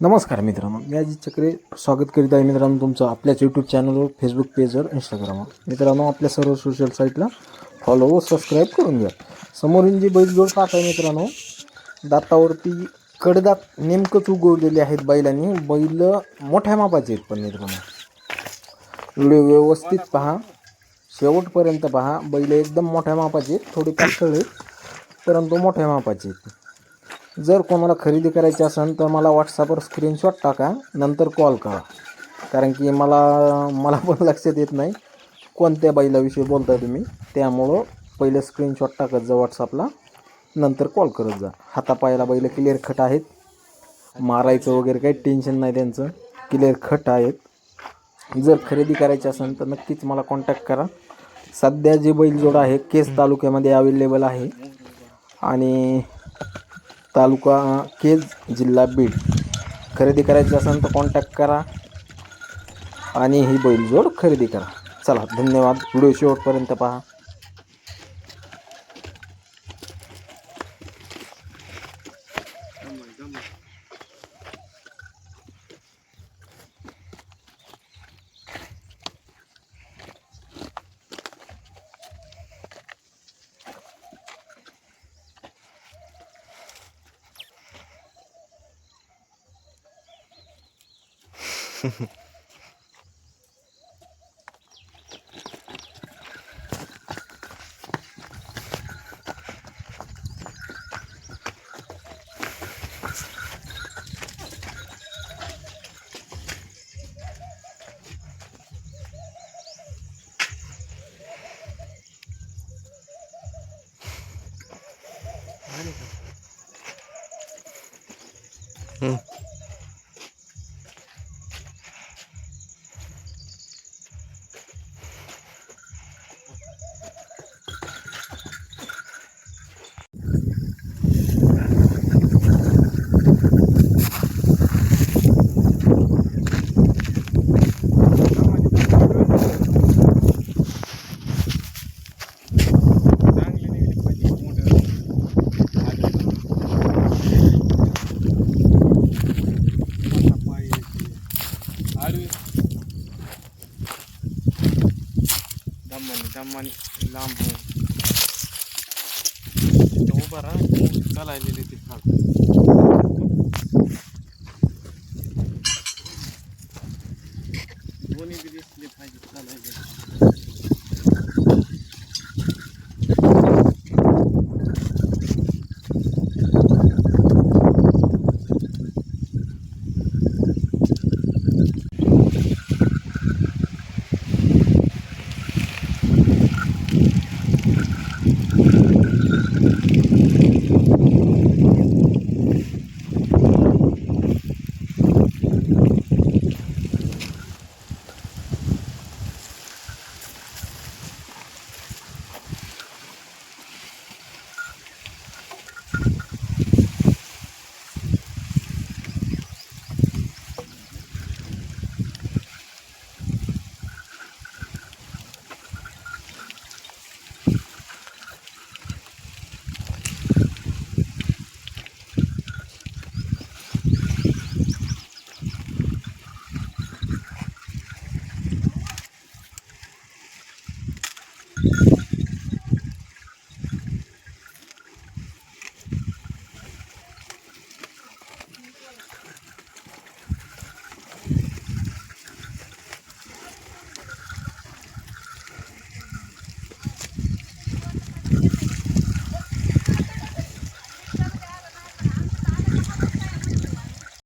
नमस्कार मित्रांनो मी अजित चक्रे. स्वागत करीत आहे मित्रांनो तुमचं आपल्याच यूट्यूब चॅनलवर फेसबुक पेजवर इंस्टाग्रामवर मित्रांनो आपल्या सर्व सोशल साईटला फॉलो व सबस्क्राईब करून घ्या. समोरील जी बैलजोड पाहत आहे मित्रांनो. दातावरती कडदात नेमकंच उगवलेले आहेत बैलांनी. बैल मोठ्या मापाचे आहेत पण मित्रांनो. व्हिडिओ व्यवस्थित पहा. शेवटपर्यंत पहा. बैल एकदम मोठ्या मापाचे आहेत. थोडे पातळ आहेत परंतु मोठ्या मापाचे आहेत. जर कोणाला खरेदी करायची असेल तर मला व्हॉट्सअपवर स्क्रीनशॉट टाका नंतर कॉल करा. कारण की मला मला पण लक्षात येत नाही कोणत्या बैलाविषयी बोलताय तुम्ही. त्यामुळं पहिले स्क्रीनशॉट टाकत जा व्हॉट्सअपला नंतर कॉल करत जा. हातापायाला बैल क्लिअर खट आहेत. मारायचं वगैरे काही टेन्शन नाही त्यांचं. क्लिअर खट आहेत. जर खरेदी करायची असेल तर नक्कीच मला कॉन्टॅक्ट करा. सध्या जे बैलजोड आहे केस तालुक्यामध्ये अवेलेबल आहे. आणि तालुका केज जिल्हा बीड. खरेदी करायची असेल तर कॉन्टॅक्ट करा आणि ही बैलजोड खरेदी करा. चला धन्यवाद. व्हिडिओ शेवटपर्यंत पहा. 응. दम्मानी दम्मानी लांब इथं उभा राहा चालायलेली ती खाल दोन्ही बी दिसले पाहिजे चालायले